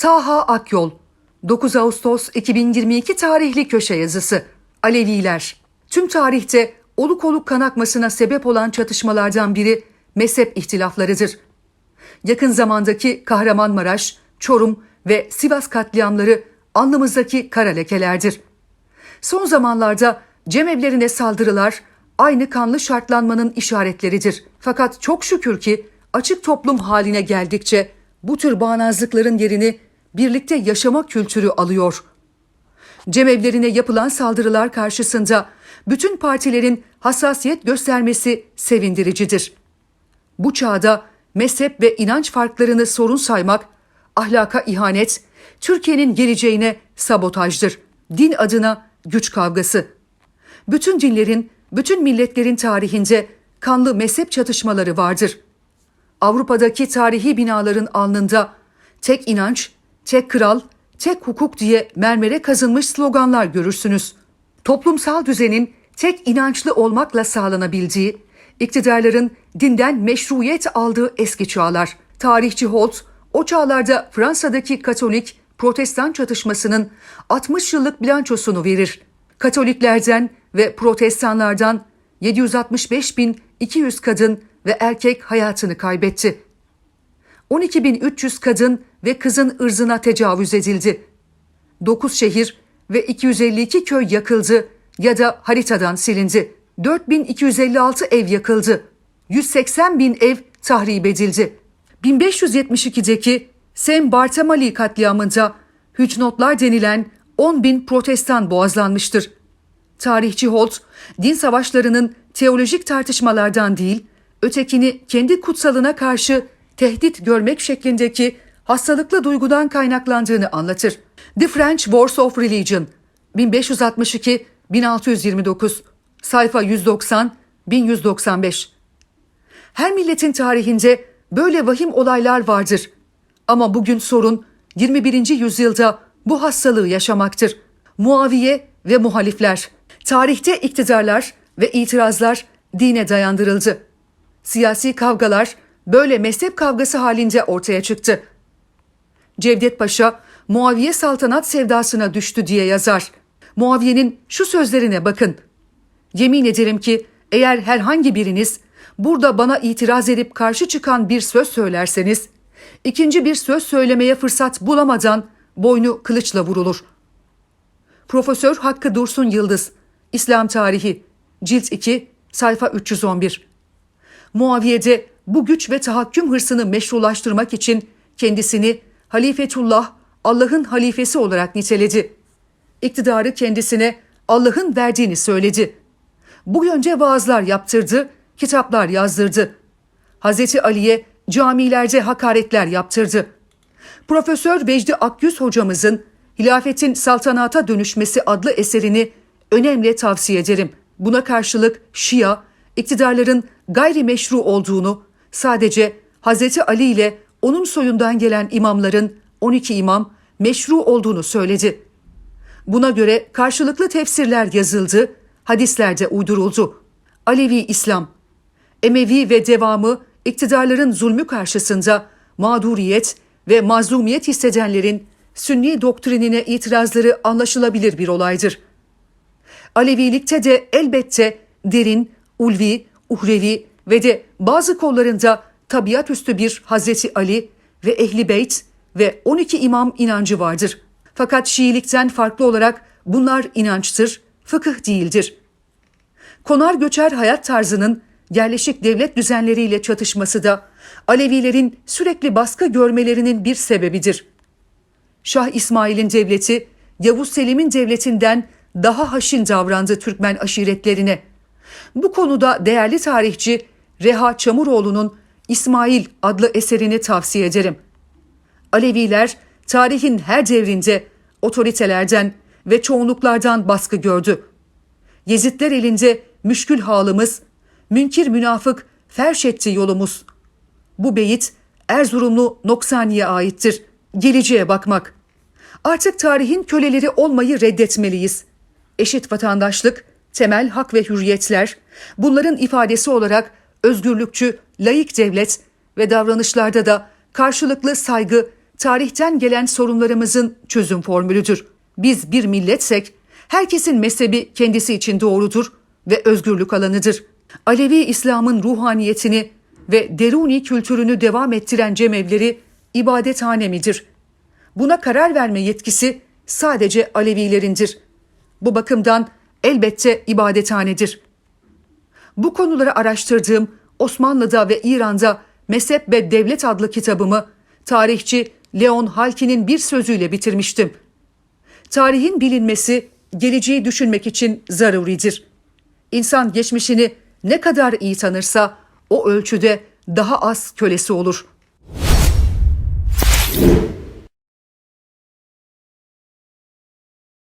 Taha Akyol 9 Ağustos 2022 tarihli köşe yazısı Aleviler Tüm tarihte oluk oluk kan akmasına sebep olan çatışmalardan biri mezhep ihtilaflarıdır. Yakın zamandaki Kahramanmaraş, Çorum ve Sivas katliamları alnımızdaki kara lekelerdir. Son zamanlarda cemevlerine saldırılar aynı kanlı şartlanmanın işaretleridir. Fakat çok şükür ki açık toplum haline geldikçe bu tür bağnazlıkların yerini birlikte yaşama kültürü alıyor. Cemevlerine yapılan saldırılar karşısında bütün partilerin hassasiyet göstermesi sevindiricidir. Bu çağda mezhep ve inanç farklarını sorun saymak, ahlaka ihanet, Türkiye'nin geleceğine sabotajdır. Din adına güç kavgası. Bütün dinlerin, bütün milletlerin tarihinde kanlı mezhep çatışmaları vardır. Avrupa'daki tarihi binaların alnında tek inanç, tek kral, tek hukuk diye mermere kazınmış sloganlar görürsünüz. Toplumsal düzenin tek inançlı olmakla sağlanabildiği, iktidarların dinden meşruiyet aldığı eski çağlar. Tarihçi Holt, o çağlarda Fransa'daki Katolik Protestan çatışmasının 60 yıllık bilançosunu verir. Katoliklerden ve Protestanlardan 765.200 kadın ve erkek hayatını kaybetti. 12.300 kadın ve kızın ırzına tecavüz edildi. 9 şehir ve 252 köy yakıldı ya da haritadan silindi. 4256 ev yakıldı. 180 bin ev tahrip edildi. 1572'deki Sem Bartamali katliamında hücnotlar denilen 10 bin protestan boğazlanmıştır. Tarihçi Holt, din savaşlarının teolojik tartışmalardan değil, ötekini kendi kutsalına karşı tehdit görmek şeklindeki hastalıklı duygudan kaynaklandığını anlatır. The French Wars of Religion 1562-1629 sayfa 190-1195 Her milletin tarihinde böyle vahim olaylar vardır. Ama bugün sorun 21. yüzyılda bu hastalığı yaşamaktır. Muaviye ve muhalifler. Tarihte iktidarlar ve itirazlar dine dayandırıldı. Siyasi kavgalar böyle mezhep kavgası halinde ortaya çıktı. Cevdet Paşa Muaviye saltanat sevdasına düştü diye yazar. Muaviye'nin şu sözlerine bakın. Yemin ederim ki eğer herhangi biriniz burada bana itiraz edip karşı çıkan bir söz söylerseniz, ikinci bir söz söylemeye fırsat bulamadan boynu kılıçla vurulur. Profesör Hakkı Dursun Yıldız, İslam Tarihi, Cilt 2, sayfa 311. Muaviye'de bu güç ve tahakküm hırsını meşrulaştırmak için kendisini Halifetullah, Allah'ın halifesi olarak niteledi. İktidarı kendisine Allah'ın verdiğini söyledi. Bu yönce vaazlar yaptırdı, kitaplar yazdırdı. Hazreti Ali'ye camilerde hakaretler yaptırdı. Profesör Vecdi Akyüz hocamızın Hilafetin Saltanata Dönüşmesi adlı eserini önemli tavsiye ederim. Buna karşılık Şia, iktidarların gayrimeşru olduğunu, sadece Hazreti Ali ile onun soyundan gelen imamların 12 imam meşru olduğunu söyledi. Buna göre karşılıklı tefsirler yazıldı, hadislerde uyduruldu. Alevi İslam, Emevi ve devamı iktidarların zulmü karşısında mağduriyet ve mazlumiyet hissedenlerin Sünni doktrinine itirazları anlaşılabilir bir olaydır. Alevilikte de elbette derin, ulvi, uhrevi ve de bazı kollarında tabiat üstü bir Hazreti Ali ve Ehli Beyt ve 12 imam inancı vardır. Fakat Şiilikten farklı olarak bunlar inançtır, fıkıh değildir. Konar göçer hayat tarzının yerleşik devlet düzenleriyle çatışması da Alevilerin sürekli baskı görmelerinin bir sebebidir. Şah İsmail'in devleti Yavuz Selim'in devletinden daha haşin davrandı Türkmen aşiretlerine. Bu konuda değerli tarihçi Reha Çamuroğlu'nun İsmail adlı eserini tavsiye ederim. Aleviler tarihin her devrinde otoritelerden ve çoğunluklardan baskı gördü. Yezidler elinde müşkül halımız, münkir münafık ferş etti yolumuz. Bu beyit Erzurumlu Noksani'ye aittir. Geleceğe bakmak. Artık tarihin köleleri olmayı reddetmeliyiz. Eşit vatandaşlık, temel hak ve hürriyetler, bunların ifadesi olarak özgürlükçü, layık devlet ve davranışlarda da karşılıklı saygı, tarihten gelen sorunlarımızın çözüm formülüdür. Biz bir milletsek herkesin mezhebi kendisi için doğrudur ve özgürlük alanıdır. Alevi İslam'ın ruhaniyetini ve deruni kültürünü devam ettiren cemevleri ibadethane midir? Buna karar verme yetkisi sadece Alevilerindir. Bu bakımdan elbette ibadethanedir. Bu konuları araştırdığım Osmanlı'da ve İran'da Mezhep ve Devlet adlı kitabımı tarihçi Leon Halki'nin bir sözüyle bitirmiştim. Tarihin bilinmesi geleceği düşünmek için zaruridir. İnsan geçmişini ne kadar iyi tanırsa o ölçüde daha az kölesi olur.''